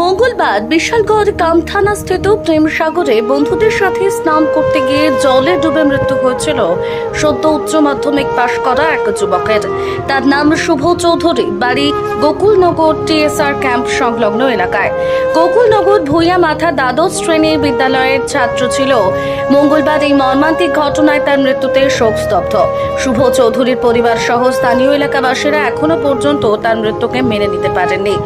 মঙ্গলবার বিশালগড় কামথানা স্থিত প্রেম সাগরে বন্ধুদের সাথে স্নান করতে গিয়ে জলে ডুবে মৃত্যু হয়েছিল। সদ্য উচ্চ মাধ্যমিক পাশ করা এক যুবকের। তার নাম শুভ চৌধুরী, বাড়ি গোকুলনগর টিএসআর ক্যাম্প সংলগ্ন এলাকায়। গোকুলনগর ভূঁইয়া মাথা দ্বাদশ শ্রেণির বিদ্যালয়ের ছাত্র ছিল। মঙ্গলবার এই মর্মান্তিক ঘটনায় তার মৃত্যুতে শোকস্তব্ধ শুভ চৌধুরীর পরিবার সহ স্থানীয় এলাকাবাসীরা এখনও পর্যন্ত তার মৃত্যুকে মেনে নিতে পারেননি।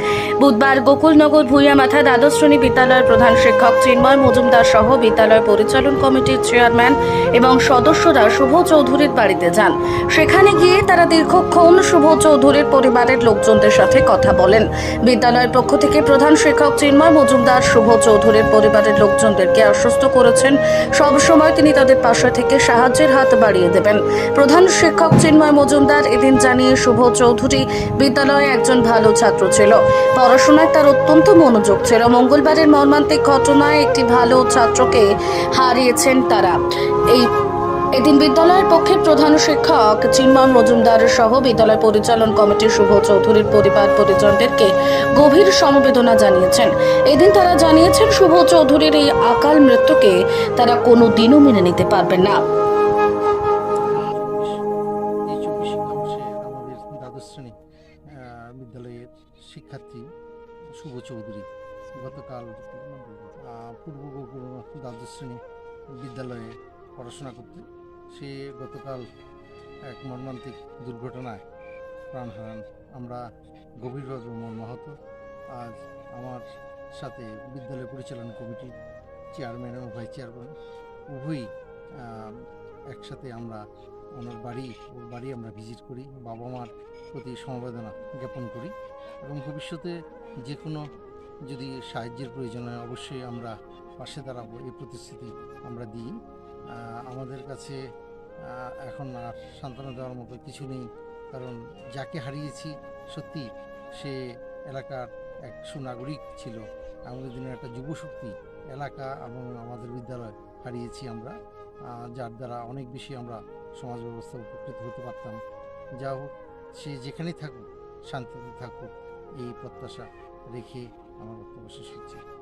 বুধবার গোকুলনগর ভূঁইয়া মাথা দ্বাদশ শ্রেণি বিদ্যালয়ের প্রধান শিক্ষক চিন্ময় মজুমদার সহ বিদ্যালয় পরিচালন কমিটির চেয়ারম্যান এবং সদস্যরা শুভ চৌধুরীর বাড়িতে যান। সেখানে গিয়ে তারা দীর্ঘক্ষণ শুভ চৌধুরীর পরিবারের লোকজনদের সাথে কথা বলেন। বিদ্যালয়ের পক্ষ থেকে প্রধান শিক্ষক চিন্ময় মজুমদার শুভ চৌধুরীর পরিবারের লোকজনদেরকে আশ্বস্ত করেছেন। সব সময় তিনি তাদের পাশে থেকে সাহায্যের হাত বাড়িয়ে দেবেন। প্রধান শিক্ষক চিন্ময় মজুমদার এদিন জানিয়ে শুভ চৌধুরী বিদ্যালয়ে একজন ভালো ছাত্র ছিল। পড়াশোনায় তার অত্যন্ত মনোযোগ ছিল। মঙ্গলবারের মর্মান্তিক ঘটনায় একটি ভালো ছাত্রকে হারিয়েছেন তারা। এই এদিন বিদ্যালয়ের পক্ষে প্রধান শিক্ষক চিন্ময় মজুমদার সহ বিদ্যালয় পরিচালন কমিটির শুভ চৌধুরীর পরিবার পরিজনদেরকে গভীর সমবেদনা জানিয়েছেন। এদিন তারা জানিয়েছেন, শুভ চৌধুরীর এই আকাল মৃত্যুকে তারা কোনো দিনও মেনে নিতে পারবেন না। শ্রেণি বিদ্যালয়ের শিক্ষার্থী শুভ চৌধুরী গতকাল পূর্ব দ্বাদশ শ্রেণি বিদ্যালয়ে পড়াশোনা করতে। সে গতকাল এক মর্মান্তিক দুর্ঘটনায় প্রাণ হারান। আমরা গভীরভাবে মর্মাহত আজ আমার সাথে বিদ্যালয় পরিচালনা কমিটির চেয়ারম্যান এবং ভাইস চেয়ারম্যান, উভয়ই একসাথে আমরা ওনার বাড়ি, ওর বাড়ি আমরা ভিজিট করি বাবা মার প্রতি সমবেদনা জ্ঞাপন করি এবং ভবিষ্যতে যে কোনো যদি সাহায্যের প্রয়োজন হয়, অবশ্যই আমরা পাশে দাঁড়াবো, এই প্রতিশ্রুতি আমরা দিই। আমাদের কাছে এখন আর সান্ত্বনা দেওয়ার মতো কিছু নেই, কারণ যাকে হারিয়েছি সত্যি সে এলাকার এক সুনাগরিক ছিল। আমাদের দিনের একটা যুবশক্তি এলাকা এবং আমাদের বিদ্যালয় হারিয়েছি আমরা। যার দ্বারা অনেক বেশি আমরা সমাজ ব্যবস্থা উপকৃত হতে পারতাম। যা হোক, সে যেখানেই থাকুক, শান্তিতে থাকুক, এই প্রত্যাশা রেখে আমার বক্তব্য শেষ হচ্ছে।